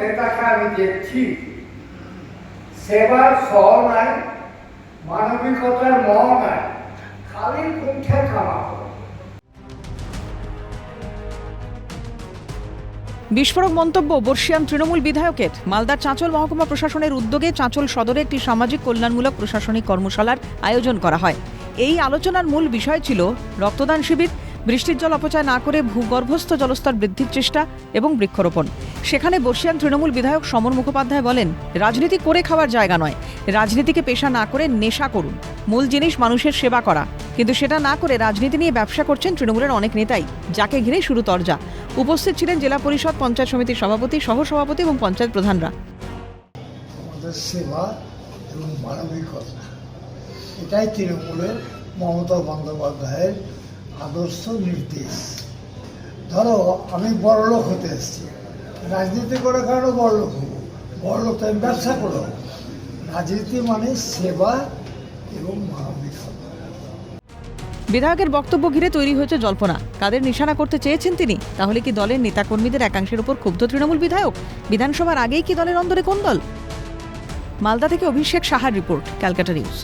নেতাকে আমি দেখছি সেবার নাই, মানবিকতার ম নাই, খালি কুণ্ঠে বিস্ফোরক মন্তব্য বর্ষিয়ান তৃণমূল বিধায়কের। মালদার চাঁচল মহকুমা প্রশাসনের উদ্যোগে চাঁচল সদরে একটি সামাজিক কল্যাণমূলক প্রশাসনিক কর্মশালার আয়োজন করা হয়। এই আলোচনার মূল বিষয় ছিল রক্তদান শিবির, বৃষ্টির জল অপচয় না করে ভূগর্ভস্থ জলস্তর বৃদ্ধির চেষ্টা এবং বৃক্ষরোপণ। সেখানে বসিয়ান তৃণমূল বিধায়ক সমর মুখোপাধ্যায় বলেন, রাজনীতি করে খাওয়ার জায়গা নয়। রাজনীতিকে পেশা না করে নেশা করুন। মূল জিনিস মানুষের সেবা করা। কিন্তু সেটা না করে রাজনীতি নিয়ে ব্যবসা করছেন তৃণমূলের অনেক নেতাই, যাকে ঘিরে শুরু তরজা। উপস্থিত ছিলেন জেলা পরিষদ পঞ্চায়েত সমিতির সভাপতি, সহসভাপতি এবং পঞ্চায়েত প্রধানরা। এটাই তৃণমূলের মমতা বন্দ্যোপাধ্যায়ের আদর্শ নির্দেশ। ধরো, আমি বড়লোক হতে এসেছি। রাজনীতি করে কেন বড়লোক হব বড়লোক তো আমি ব্যবসা করো। রাজনীতি মানে সেবা এবং বিধায়কের বক্তব্য ঘিরে তৈরি হয়েছে জল্পনা। কাদের নিশানা করতে চেয়েছেন তিনি? তাহলে কি দলের নেতাকর্মীদের একাংশের উপর ক্ষুব্ধ তৃণমূল বিধায়ক? বিধানসভার আগেই কি দলের অন্দরে কোন দল? মালদা থেকে অভিষেক সাহার রিপোর্ট, ক্যালকাটা নিউজ।